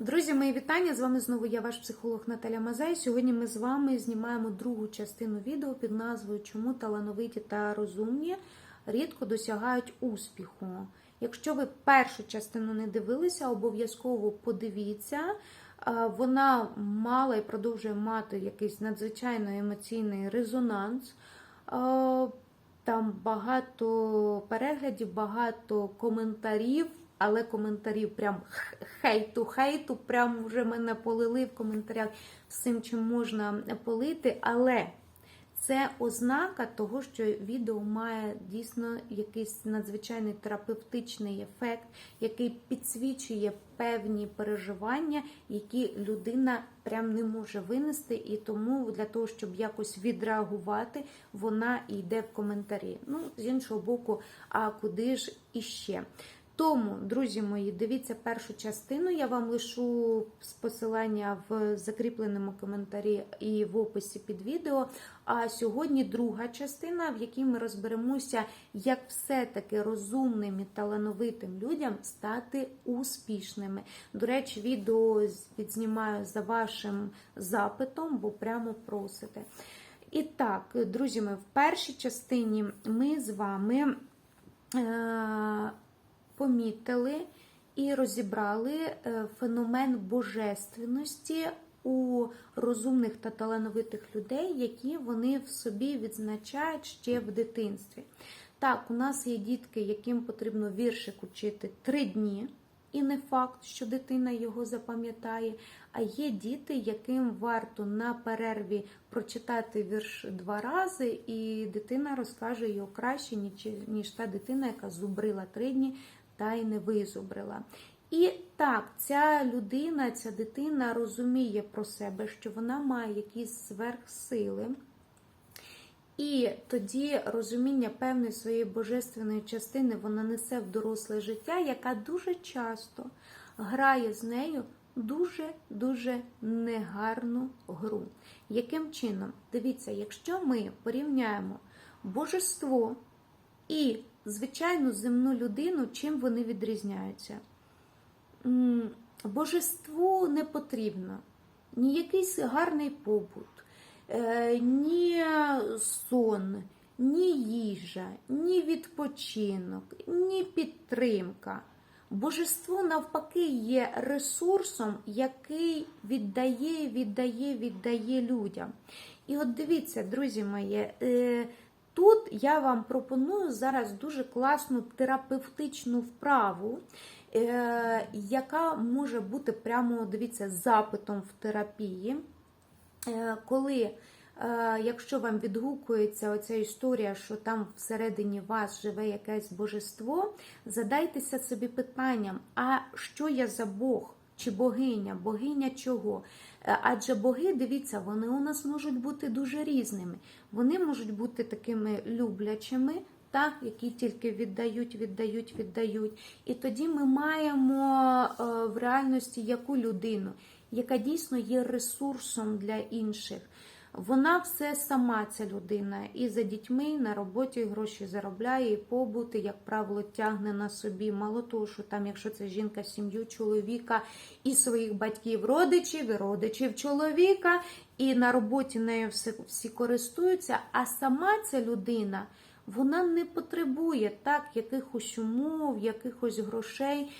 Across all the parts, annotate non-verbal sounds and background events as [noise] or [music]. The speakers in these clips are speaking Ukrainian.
Друзі, мої вітання! З вами знову я, ваш психолог Наталя Мазай. Сьогодні ми з вами знімаємо другу частину відео під назвою Чому талановиті та розумні рідко досягають успіху. Якщо ви першу частину не дивилися, обов'язково подивіться. Вона мала і продовжує мати якийсь надзвичайно емоційний резонанс. Там багато переглядів, багато коментарів, але коментарів прям хейту, хейту, прям вже мене полили в коментарях всім, чим можна полити. Але це ознака того, що відео має дійсно якийсь надзвичайний терапевтичний ефект, який підсвічує певні переживання, які людина прям не може винести, і тому для того, щоб якось відреагувати, вона йде в коментарі. Ну, з іншого боку, а куди ж іще? Тому, друзі мої, дивіться першу частину. Я вам лишу з посилання в закріпленому коментарі і в описі під відео. А сьогодні друга частина, в якій ми розберемося, як все-таки розумним і талановитим людям стати успішними. До речі, відео відзнімаю за вашим запитом, бо прямо просите. І так, друзі, ми в першій частині ми з вами. Е помітили і розібрали е, феномен божественності у розумних та талановитих людей, які вони в собі відзначають ще в дитинстві. Так, у нас є дітки, яким потрібно віршик учити три дні, і не факт, що дитина його запам'ятає. А є діти, яким варто на перерві прочитати вірш два рази, і дитина розкаже його краще, ніж та дитина, яка зубрила три дні та й не визубрила. І так, ця людина, ця дитина розуміє про себе, що вона має якісь сверхсили. І тоді розуміння певної своєї божественної частини вона несе в доросле життя, яка дуже часто грає з нею дуже-дуже негарну гру. Яким чином? Дивіться, якщо ми порівняємо божество і звичайну земну людину, чим вони відрізняються? Божеству не потрібно ні якийсь гарний побут, е, ні сон, ні їжа, ні відпочинок, ні підтримка. Божество, навпаки, є ресурсом, який віддає, віддає, віддає людям. І от дивіться, друзі мої, е, Тут я вам пропоную зараз дуже класну терапевтичну вправу, е, яка може бути прямо, дивіться, запитом в терапії. Е, коли, е, якщо вам відгукується оця історія, що там всередині вас живе якесь божество, задайтеся собі питанням: а що я за Бог? Чи богиня, богиня чого? Е, адже боги, дивіться, вони у нас можуть бути дуже різними. Вони можуть бути такими люблячими, так, які тільки віддають, віддають, віддають. І тоді ми маємо е, в реальності яку людину, яка дійсно є ресурсом для інших. Вона все сама, ця людина, і за дітьми на роботі гроші заробляє, і побути, як правило, тягне на собі. Мало того, що там, якщо це жінка, сім'ю чоловіка і своїх батьків, родичів, і родичів чоловіка, і на роботі нею всі, всі користуються. А сама ця людина вона не потребує так якихось умов, якихось грошей.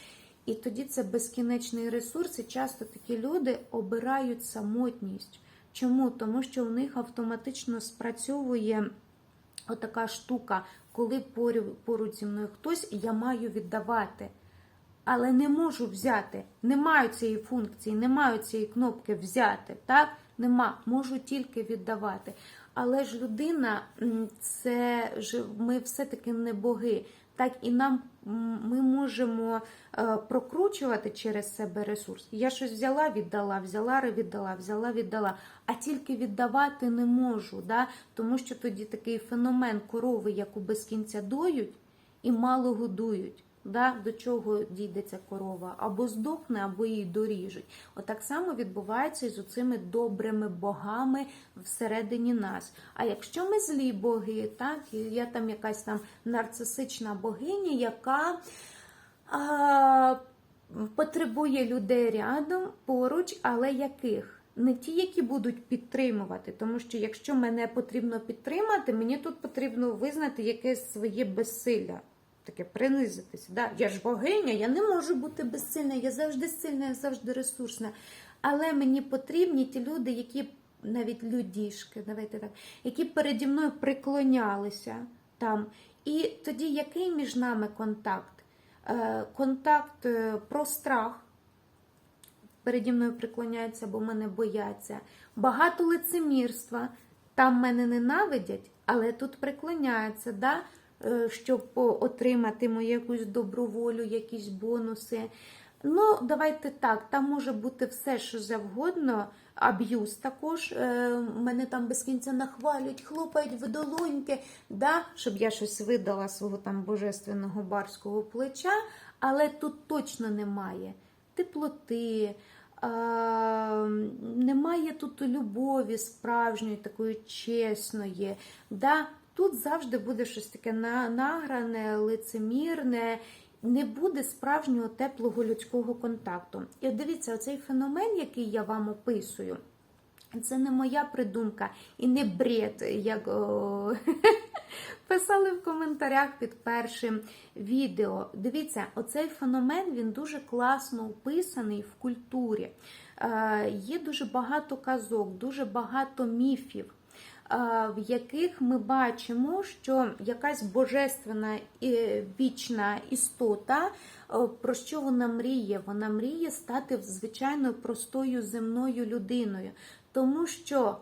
І тоді це безкінечний ресурс, і часто такі люди обирають самотність. Чому? Тому що у них автоматично спрацьовує отака штука, коли поруч зі мною хтось, я маю віддавати. Але не можу взяти. Не маю цієї функції, не маю цієї кнопки взяти. так? Нема, можу тільки віддавати. Але ж людина, це ж ми все-таки не боги так і нам ми можемо е, прокручувати через себе ресурс. Я щось взяла, віддала, взяла, віддала, взяла, віддала, а тільки віддавати не можу. Да? Тому що тоді такий феномен корови, яку без кінця доють і мало годують да, до чого дійде ця корова, або здохне, або її доріжуть. Отак само відбувається і з оцими добрими богами всередині нас. А якщо ми злі боги, так, є там якась там нарцисична богиня, яка. А, потребує людей рядом, поруч, але яких? Не ті, які будуть підтримувати, тому що якщо мене потрібно підтримати, мені тут потрібно визнати якесь своє безсилля, таке принизитися. Да? Я ж богиня, я не можу бути безсильна, я завжди сильна, я завжди ресурсна. Але мені потрібні ті люди, які навіть людішки, давайте так, які переді мною приклонялися там. І тоді який між нами контакт? Е, Контакт е, про страх. Переді мною приклоняються, бо мене бояться. Багато лицемірства. Там мене ненавидять, але тут приклоняються, да? Е, щоб отримати мою якусь добру волю, якісь бонуси. Ну, давайте так, там може бути все, що завгодно. Аб'юз також. Е, мене там без кінця нахвалюють, хлопають в долоньки, да? щоб я щось видала свого там божественного барського плеча, але тут точно немає теплоти. А, немає тут любові справжньої, такої чесної. Да? Тут завжди буде щось таке награне, лицемірне, не буде справжнього теплого людського контакту. І дивіться, оцей феномен, який я вам описую, це не моя придумка і не бред, як о, [laughs] писали в коментарях під першим відео. Дивіться, оцей феномен він дуже класно описаний в культурі. Е, Є дуже багато казок, дуже багато міфів. Е, В яких ми бачимо, що якась божественна вічна істота, е, про що вона мріє? Вона мріє стати звичайною простою земною людиною, тому що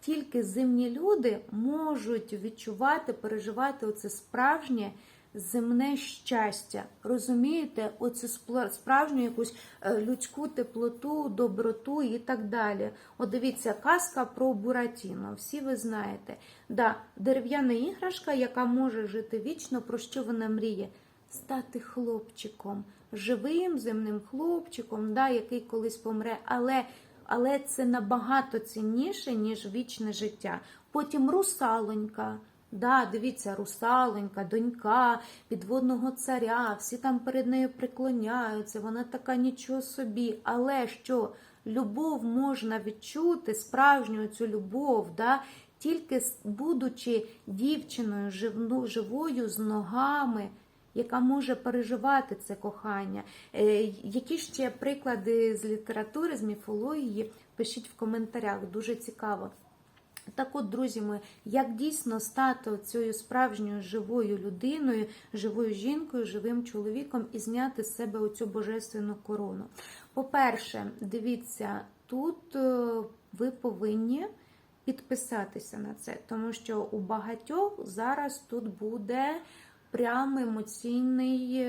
тільки земні люди можуть відчувати, переживати оце справжнє земне щастя. Розумієте, спла- справжню якусь е, людську теплоту, доброту і так далі. От дивіться, казка про Буратіно. Всі ви знаєте. Да, дерев'яна іграшка, яка може жити вічно, про що вона мріє? Стати хлопчиком, живим земним хлопчиком, да, який колись помре, але але це набагато цінніше, ніж вічне життя. Потім русалонька. Да, дивіться, русалонька, донька підводного царя, всі там перед нею приклоняються, вона така нічого собі. Але що любов можна відчути, справжню цю любов, да, тільки будучи дівчиною живою з ногами, яка може переживати це кохання. Е, Які ще приклади з літератури, з міфології? Пишіть в коментарях, дуже цікаво. Так от, друзі мої, як дійсно стати цією справжньою живою людиною, живою жінкою, живим чоловіком і зняти з себе оцю божественну корону? По-перше, дивіться, тут е, ви повинні підписатися на це, тому що у багатьох зараз тут буде прям емоційний.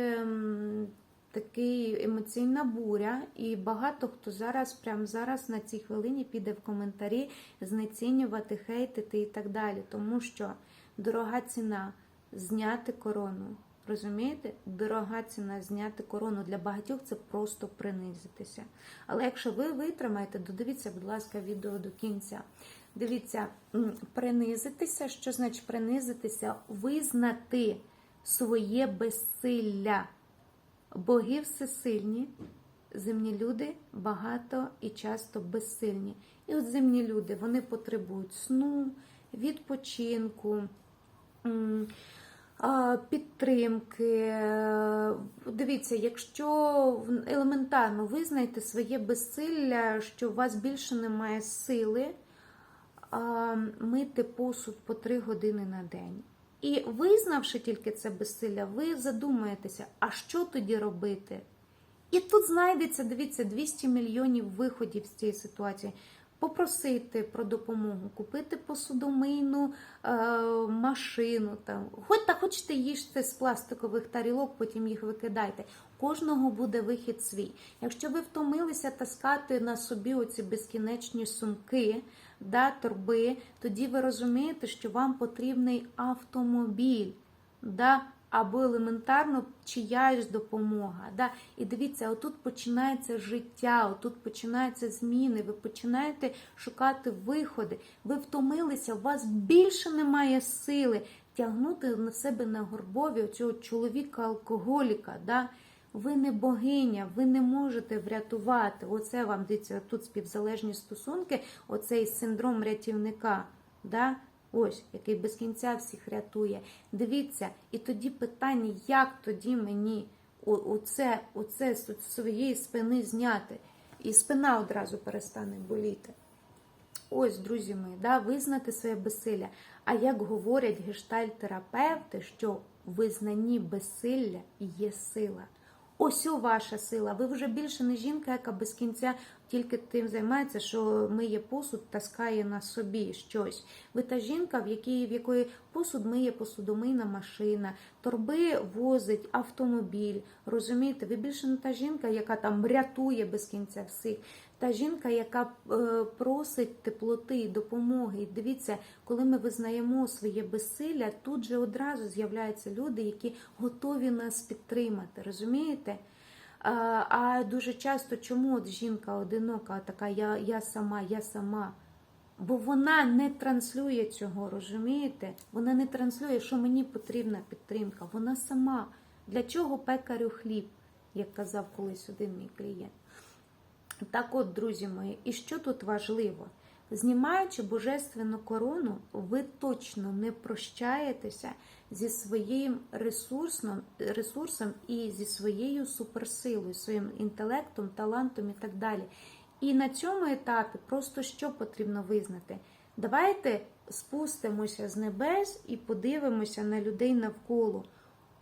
Такий емоційна буря, і багато хто зараз, прямо зараз на цій хвилині піде в коментарі знецінювати, хейтити і так далі. Тому що дорога ціна зняти корону. Розумієте? Дорога ціна зняти корону. Для багатьох це просто принизитися. Але якщо ви витримаєте, додивіться, будь ласка, відео до кінця. Дивіться, принизитися, що значить принизитися? Визнати своє безсилля. Боги всесильні, земні люди багато і часто безсильні. І от земні люди вони потребують сну, відпочинку, підтримки. Дивіться, якщо елементарно визнайте своє безсилля, що у вас більше немає сили мити посуд по 3 години на день. І визнавши тільки це безсилля, ви задумаєтеся, а що тоді робити? І тут знайдеться, дивіться, 200 мільйонів виходів з цієї ситуації. Попросити про допомогу, купити посудомийну е, машину. Там. Хоч та хочете їжте з пластикових тарілок, потім їх викидайте. Кожного буде вихід свій. Якщо ви втомилися таскати на собі оці безкінечні сумки, да, торби, тоді ви розумієте, що вам потрібний автомобіль. Да, або елементарно чиясь допомога. Да? І дивіться, отут починається життя, отут починаються зміни, ви починаєте шукати виходи. Ви втомилися, у вас більше немає сили тягнути на себе на горбові цього чоловіка-алкоголіка. Да? Ви не богиня, ви не можете врятувати. Оце вам дивіться, тут співзалежні стосунки, оцей синдром рятівника. Да? Ось, який без кінця всіх рятує. Дивіться, і тоді питання, як тоді мені оце, оце з своєї спини зняти? І спина одразу перестане боліти. Ось, друзі мої, да, визнати своє безсилля. А як говорять гештальтерапевти, що в визнанні безсилля є сила. Ось у ваша сила. Ви вже більше не жінка, яка без кінця тільки тим займається, що миє посуд, таскає на собі щось. Ви та жінка, в якій, в якої посуд миє посудомийна машина, торби возить автомобіль. Розумієте, ви більше не та жінка, яка там рятує без кінця всіх. Та жінка, яка е, просить теплоти допомоги. Дивіться, коли ми визнаємо своє безсилля, тут же одразу з'являються люди, які готові нас підтримати. Розумієте? А дуже часто чому от жінка одинока, така я, я сама, я сама. Бо вона не транслює цього, розумієте? Вона не транслює, що мені потрібна підтримка. Вона сама. Для чого пекарю хліб, як казав колись один мій клієнт. Так от, друзі мої, і що тут важливо? Знімаючи божественну корону, ви точно не прощаєтеся зі своїм ресурсом, ресурсом і зі своєю суперсилою, своїм інтелектом, талантом і так далі. І на цьому етапі просто що потрібно визнати? Давайте спустимося з небес і подивимося на людей навколо.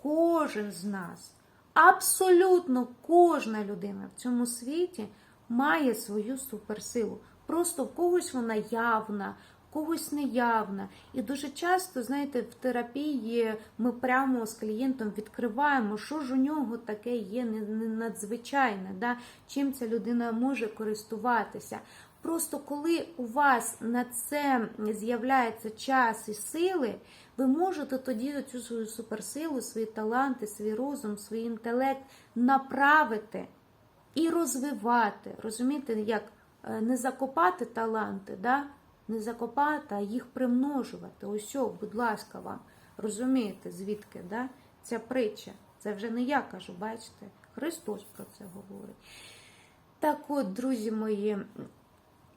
Кожен з нас, абсолютно кожна людина в цьому світі має свою суперсилу. Просто в когось вона явна, в когось неявна. І дуже часто, знаєте, в терапії ми прямо з клієнтом відкриваємо, що ж у нього таке є не- не надзвичайне, да? чим ця людина може користуватися. Просто коли у вас на це з'являється час і сили, ви можете тоді цю свою суперсилу, свої таланти, свій розум, свій інтелект направити і розвивати. Розумієте, як е, не закопати таланти, да? не закопати, а їх примножувати. Ось, будь ласка, вам. Розумієте, звідки да? ця притча? Це вже не я кажу, бачите? Христос про це говорить. Так от, друзі мої,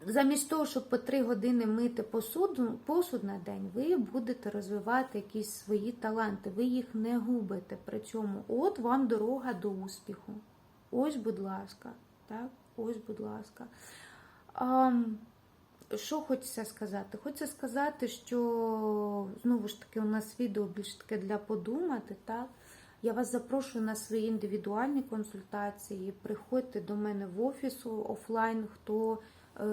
замість того, щоб по три години мити посуду, посуд на день, ви будете розвивати якісь свої таланти, ви їх не губите при цьому. От вам дорога до успіху. Ось, будь ласка, так, ось, будь ласка. А, що хочеться сказати? Хочеться сказати, що знову ж таки у нас відео більш таке для подумати, так? Я вас запрошую на свої індивідуальні консультації. Приходьте до мене в офіс офлайн, хто е,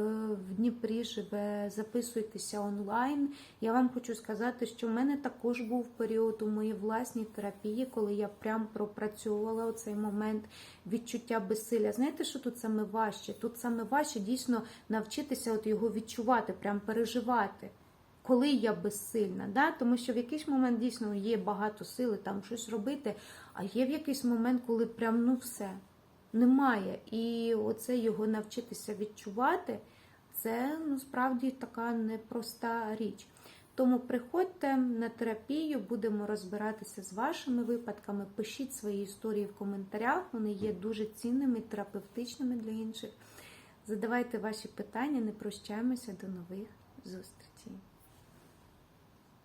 в Дніпрі живе, записуйтеся онлайн. Я вам хочу сказати, що в мене також був період у моїй власній терапії, коли я прям пропрацьовувала оцей момент відчуття безсилля. Знаєте, що тут саме важче? Тут саме важче дійсно навчитися от його відчувати, прям переживати. Коли я безсильна, да? тому що в якийсь момент дійсно є багато сили там щось робити, а є в якийсь момент, коли прям ну все немає. І оце його навчитися відчувати, це ну, справді така непроста річ. Тому приходьте на терапію, будемо розбиратися з вашими випадками. Пишіть свої історії в коментарях, вони є дуже цінними, терапевтичними для інших. Задавайте ваші питання, не прощаємося до нових зустрічей.